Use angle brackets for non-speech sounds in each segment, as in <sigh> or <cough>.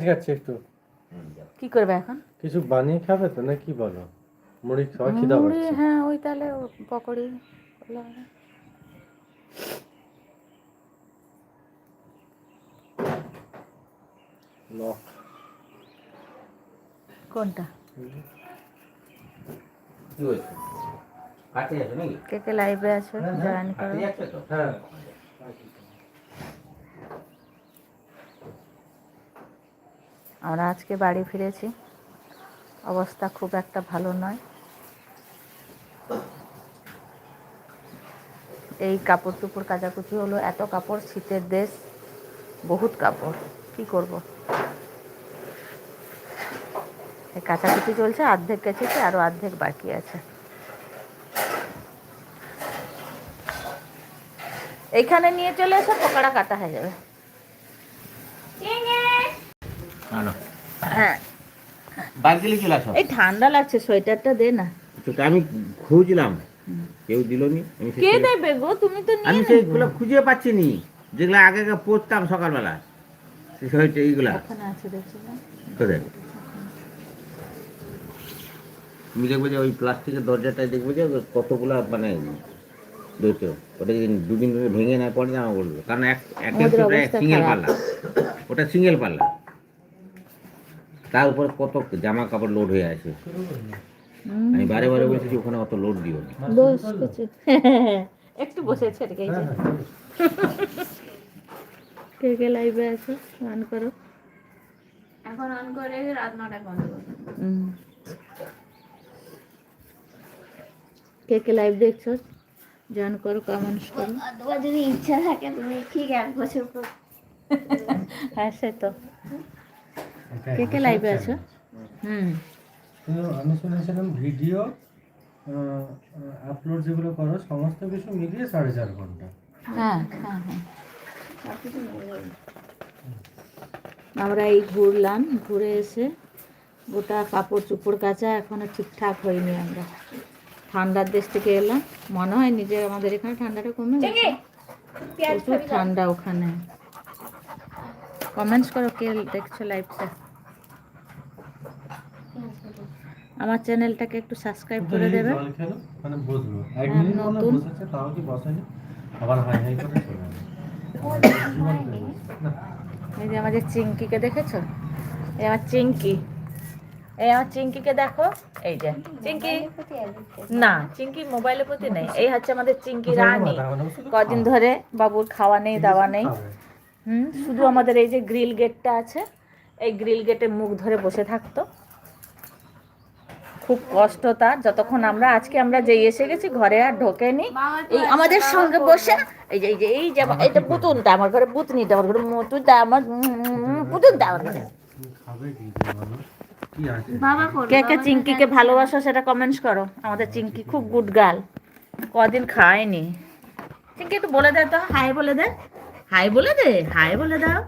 ঠিক আছে একটু। কি করবে এখন? কিছু বানিয়ে খাবে তো না কি বলো? মুড়ি খাওয়া খিদা মুড়ি হ্যাঁ ওই তাহলে ও পকোড়ি। লক কোনটা? কি হয়েছে? কাটে যাচ্ছে নাকি? কে কে লাইভে আছো জয়েন করো। তো। হ্যাঁ। আমরা আজকে বাড়ি ফিরেছি। অবস্থা খুব একটা ভালো নয়। এই কাপড় টুপড় কাচাকুচি হলো, এত কাপড়, শীতের দেশ, বহুত কাপড়। কি করব? এই কাচাকুচি চলছে, অর্ধেক কেচেছে আরও অর্ধেক বাকি আছে। এইখানে নিয়ে চলে এসে পকোড়া কাটা হয়ে যাবে। হ্যাঁ। এই ঠান্ডা লাগছে সোয়েটারটা দে না। আমি খুঁজলাম। কেউ দিল নি আমি কে দেবে গো? তুমি তো আমি সেইগুলো খুঁজে পাচ্ছি নি যেগুলো আগে আগে পড়তাম সকালবেলা। সোয়েটার এইগুলা ওখানে আছে কোথায়? তুমি দেখবে যে ওই প্লাস্টিকের দরজাটায় দেখবে যে কতগুলা মানে ওটা যদি দুদিন ধরে ভেঙে না পড়ে জামা বলবে। কারণ এক এক সিঙ্গেল। পাল্লা। ওটা সিঙ্গেল পাল্লা। তার উপরে কত জামা কাপড় লোড হয়ে আছে? আমি বারে বারে বলছি যে ওখানে অত লোড দিও না। বস কিছু। একটু বসেছে আর কি এই যে। কে কে লাইভে আছে? অন করো। এখন অন করে রাত নটায় বন্ধ হুম। কে কে লাইভ দেখছ? জয়েন করো কমেন্টস করো। তোমার যদি ইচ্ছা থাকে তুমি ঠিক এক বছর পর হ্যাঁ সে তো। কে কে লাইভে আছো? হুম। আমি শুনেছিলাম ভিডিও আপলোড যেগুলো করো সমস্ত কিছু মিলিয়ে সাড়ে চার ঘণ্টা। হ্যাঁ হ্যাঁ হ্যাঁ। আমরা এই ঘুরলাম ঘুরে এসে গোটা কাপড় চুপড় কাচা এখনও ঠিকঠাক হয়নি আমরা। ঠান্ডার দেশ থেকে এলাম। মনে হয় যে আমাদের এখানে ঠান্ডাটা কমে গেছে। প্রচুর ঠান্ডা ওখানে। কমেন্টস করো কে দেখছ লাইভটা আমার চ্যানেলটাকে একটু সাবস্ক্রাইব করে দেবে। মানে হ্যাঁ, নতুন। এই যে আমাদের চিঙ্কিকে দেখেছ? এই আমার চিঙ্কি। এই আমার চিঙ্কিকে দেখো। এই যে চিঙ্কি। না চিঙ্কি মোবাইলের প্রতি নেই। এই হচ্ছে আমাদের চিঙ্কি রানী। কদিন ধরে বাবুর খাওয়া নেই দাওয়া নেই। হুম শুধু আমাদের এই যে গ্রিল গেটটা আছে এই গ্রিল গেটে মুখ ধরে বসে থাকতো। খুব কষ্ট তার যতক্ষণ আমরা আজকে আমরা যেই এসে গেছি ঘরে আর ঢোকেনি। এই আমাদের সঙ্গে বসে এই যে এই যে এই যে এইটা পুতুনটা আমার ঘরে পুতনিটা আমার ঘরে মতুনটা আমার উম, পুতুনটা আমার ঘরে। কি কি চিঙ্কিকে ভালোবাসো সেটা কমেন্টস করো। আমাদের চিঙ্কি খুব গুড গার্ল কদিন খায়নি। চিঙ্কি একটু বলে দে তো। হাই বলে দে। হাই বলে দে হাই বলে দাও।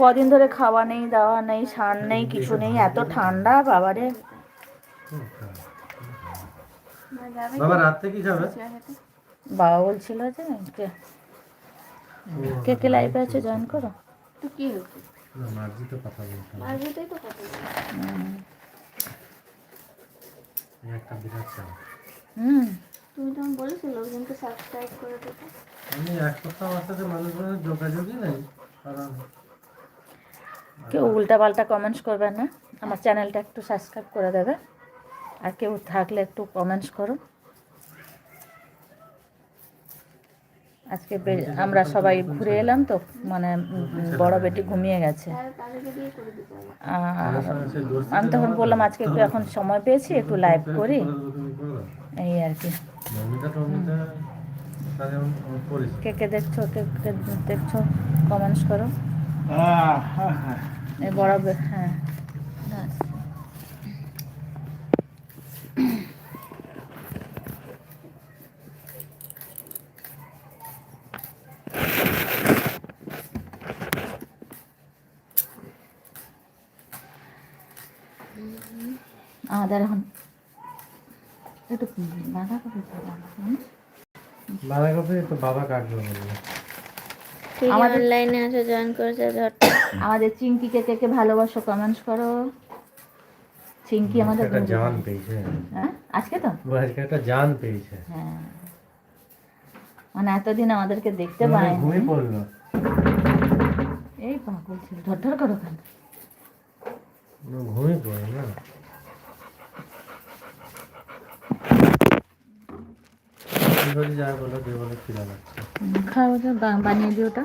কদিন ধরে খাওয়া নেই দাওয়া নেই সান নেই কিছু নেই এত ঠান্ডা বাবারে। বাবা রাত্রে কি খাবে? বাবা বলছিল যে কে কে কে লাইভে আছে জয়েন করো। তো কি হচ্ছে? না মার্জি তো কথা বলতে হবে। তো কথা। এই একটা বিরাট। হুম। তুমি তখন বলেছ লোকজনকে সাবস্ক্রাইব করে দিতে। আমি এক সপ্তাহ আমার সাথে মানুষজনের যোগাযোগই নেই কারণ কেউ উল্টা পাল্টা কমেন্টস করবেন না। আমার চ্যানেলটা একটু সাবস্ক্রাইব করে দেবে। আর কেউ থাকলে একটু কমেন্টস করো। আজকে আমরা সবাই ঘুরে এলাম তো মানে বড় বেটি ঘুমিয়ে গেছে। আমি তখন বললাম, আজকে একটু এখন সময় পেয়েছি, একটু লাইভ করি। এই আর কি। কে কে দেখছ, কে কে দেখছ কমেন্টস করো। এই বড় হ্যাঁ। একটু বাঁধাকপি বাঁধাকপি তো বাবা কাটবে বলবে কে কে আমাদের- অনলাইনে আছে জয়েন করেছে আমাদের চিঙ্কিকে কে কে ভালোবাসো কমেন্টস করো। চিঙ্কি আমাদের একটা জান পেয়েছে। হ্যাঁ? আজকে তো? আজকে একটা জান পেয়েছে। হ্যাঁ। মানে এতদিন আমাদেরকে দেখতে পায় ঘুমিয়ে পড়ল? এই পাগল ছিল। ঢর করো কেন ঘুমিয়ে পড়ে না? বলো খিদা লাগছে বানিয়ে দিও ওটা।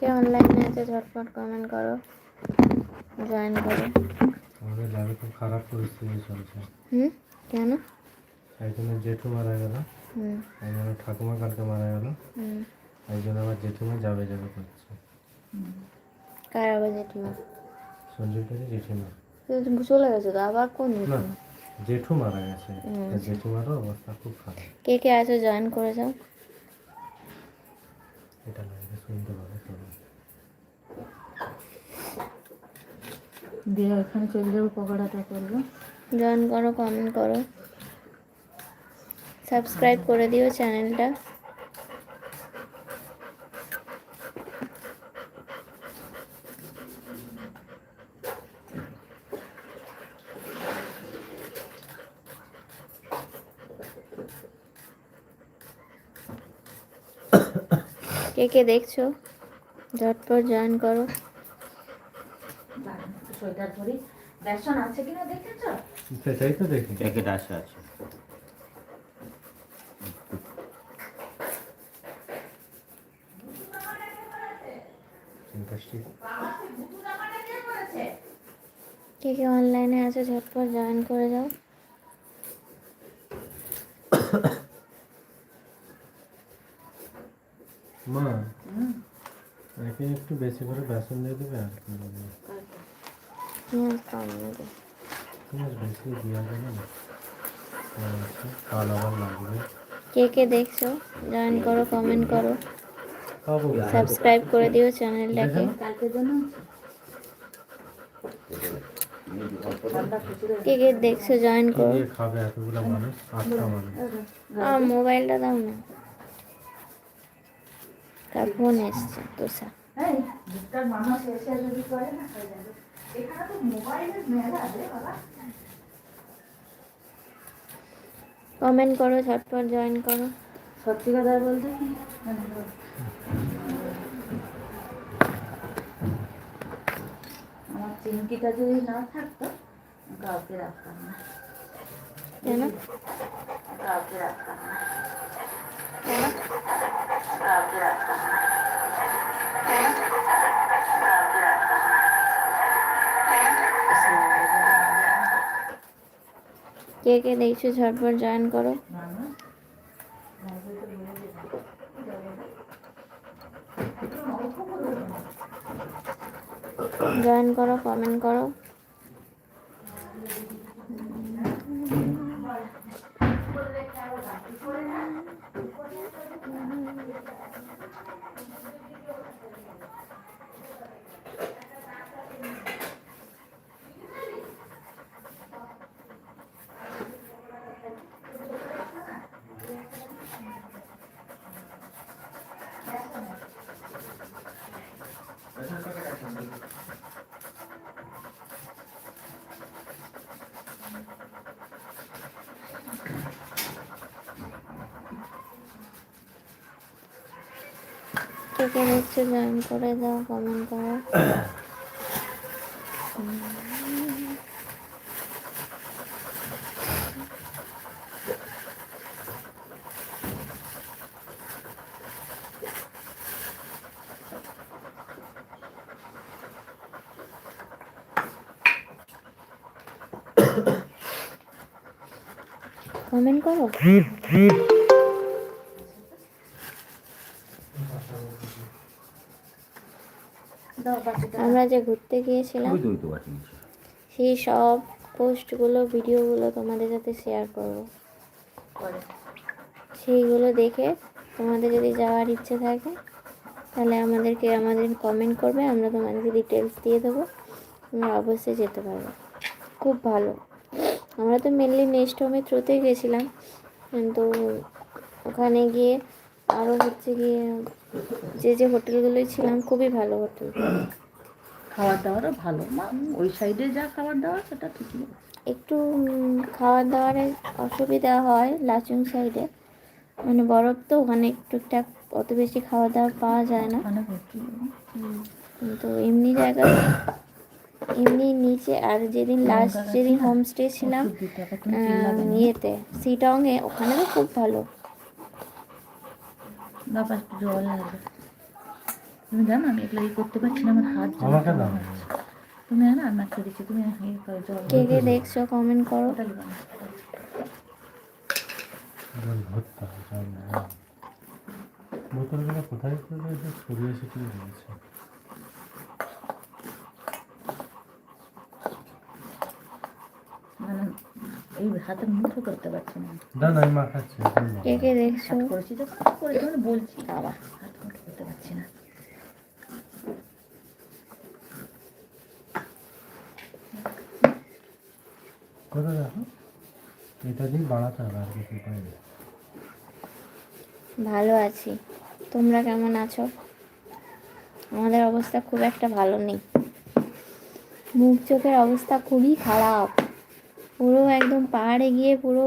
কে অনলাইনে আছে ঝটপট কমেন্ট করো। জয়েন করো। আমাদের ল্যাবে খুব খারাপ পরিস্থিতি চলছে। হুম? কেন? একজনের জেঠু মারা গেল। হুম। একজনের ঠাকুমা কালকে মারা গেল। হুম। একজন আবার জেঠুমা যাবে যাবে করছে। কার আবার জেঠিমা? সঞ্জীব কাছে জেঠিমা চলে গেছো তো আবার কোন না জেঠিমা? জেঠু মারা গেছে জেঠু জেঠুমারও অবস্থা খুব খারাপ। কে কে আছে? জয়েন করে যাও। এটা লাইভে শুনতে পাবে দিয়ে এখানে চলে যাব পকোড়াটা করব। জয়েন করো কমেন্ট করো। সাবস্ক্রাইব করে দিও চ্যানেলটা। কে কে দেখছ? ঝটপট জয়েন করো। বেসন আছে কিনা দেখেছ? সেটাই তো দেখি। প্যাকেট আসে আছে? কে কে অনলাইনে আছে ঝটপট জয়েন করে যাও। <coughs> মা একে একটু বেশি করে বেসন দিয়ে দেবে আর কি বলব পেঁয়াজ কম নেবে পেঁয়াজ বেশি দেওয়া যাবে না? আচ্ছা কাল আবার লাগবে। কে কে দেখছ জয়েন করো কমেন্ট করো। সাবস্ক্রাইব করে দিও চ্যানেলটাকে জন্য কে কে দেখছ জয়েন করো। খাবে এতগুলো মানুষ? আটটা মানুষ। আমার মোবাইলটা দাও না কার ফোন এসছে তোষা এই দুটার মানুষ এসে যদি করে না হয়ে যাবে এখানে তো মোবাইলের মেলা রে বাবা। কমেন্ট করো ঝটপট জয়েন করো। সত্যি কথা বলতে আমার চিমকিটা যদি না থাকতো কাউকে রাখতাম না। কেন? কাউকে রাখতাম না। কেন? কে কে দেখছ ঝটপট জয়েন করো। জয়েন করো কমেন্ট করো। কে কে দেখছ জয়েন করে দাও কমেন্ট করো। কমেন্ট করো। আমরা যে ঘুরতে গিয়েছিলাম। সেই সব পোস্টগুলো ভিডিওগুলো তোমাদের সাথে শেয়ার করব। সেইগুলো দেখে তোমাদের যদি যাওয়ার ইচ্ছে থাকে তাহলে আমাদেরকে আমাদের কমেন্ট করবে আমরা তোমাদেরকে ডিটেলস দিয়ে দেবো। তোমরা অবশ্যই যেতে পারবে। খুব ভালো। আমরা তো মেনলি নেক্সট হোমের থ্রুতেই গেছিলাম। কিন্তু ওখানে গিয়ে আরও হচ্ছে গিয়ে যে যে হোটেলগুলোই ছিলাম খুবই ভালো হোটেল। খাবার দাবারও ভালো। মা ওই সাইডে যা খাবার দাবার সেটা ঠিকই। একটু খাওয়া দাওয়ার অসুবিধা হয় লাচুং সাইডে মানে বরফ তো ওখানে টুকটাক অত বেশি খাওয়া দাওয়া পাওয়া যায় না। কিন্তু এমনি জায়গা এমনি নিচে আর যেদিন লাস্ট যেদিন হোমস্টে ছিলাম চিল্লাবে না। ইয়েতে সিটংয়ে ওখানে তো খুব ভালো। একটু জল লাগবে তুমি জানো আমি এগুলো করতে পারছি না আমার হাত আমাকে দাও। তুমি না আমাকে একটা দিচ্ছি তুমি কে কে দেখছ কমেন্ট করো। বোতলগুলো কোথায় করে ছিটিয়ে রয়েছে মানে এই হাতে মুঠো করতে পারছি না। না না আমি মাখাচ্ছি কে কে দেখছ? করেছি তো করেছি মানে বলছি। বাবা হাত মুঠো করতে পারছি না। কোথায় দেখো। এটা দিয়ে বাড়াতে হবে আর কিছু উপায় নেই। ভালো আছি। তোমরা কেমন আছো? আমাদের অবস্থা খুব একটা ভালো নেই। মুখ চোখের অবস্থা খুবই খারাপ। পুরো একদম পাহাড়ে গিয়ে পুরো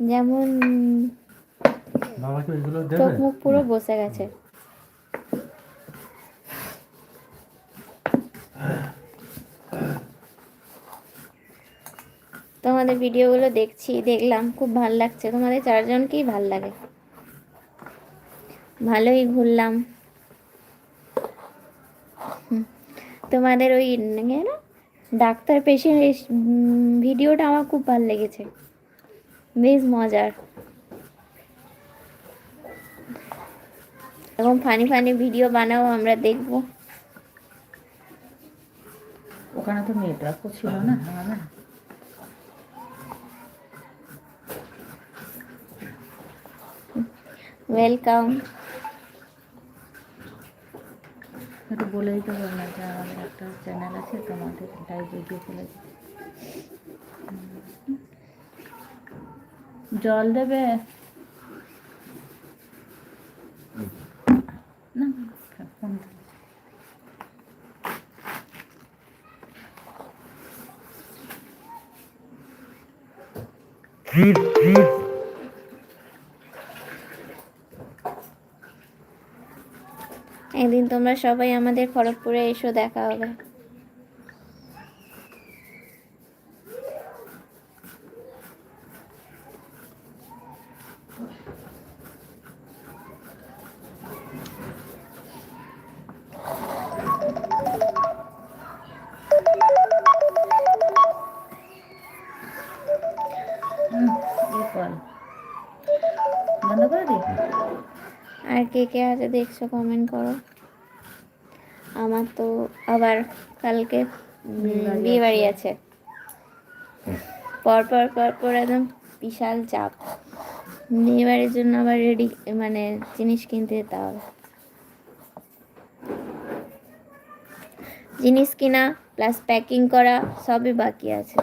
যেমন চোখ মুখ পুরো বসে গেছে। তোমাদের ভিডিওগুলো দেখছি দেখলাম খুব ভালো লাগছে। তোমাদের চারজনকেই ভালো লাগে। ভালোই ঘুরলাম। তোমাদের ওই ইয়ে না? ডাক্তার পেশেন্ট ভিডিওটা আমার খুব ভালো লেগেছে। বেশ মজার। এরকম ফানি ফানি ভিডিও বানাও আমরা দেখব। ওখানে তো নেটওয়ার্কও ছিল না আমাদের ওয়েলকাম বলে দিতে পারো না যে আমাদের একটা চ্যানেল আছে, তোমাদের লাইভ ফেলে দিতে জল দেবে? না, ফোন একদিন তোমরা সবাই আমাদের খড়গপুরে এসো, দেখা হবে। আর কে কে আছে দেখছ কমেন্ট করো। আমার তো আবার কালকে বিয়ে বাড়ি আছে। পরপর পর পর পর একদম বিশাল চাপ। বিয়ে বাড়ির জন্য আবার রেডি মানে জিনিস কিনতে যেতে হবে। জিনিস কিনা প্লাস প্যাকিং করা সবই বাকি আছে।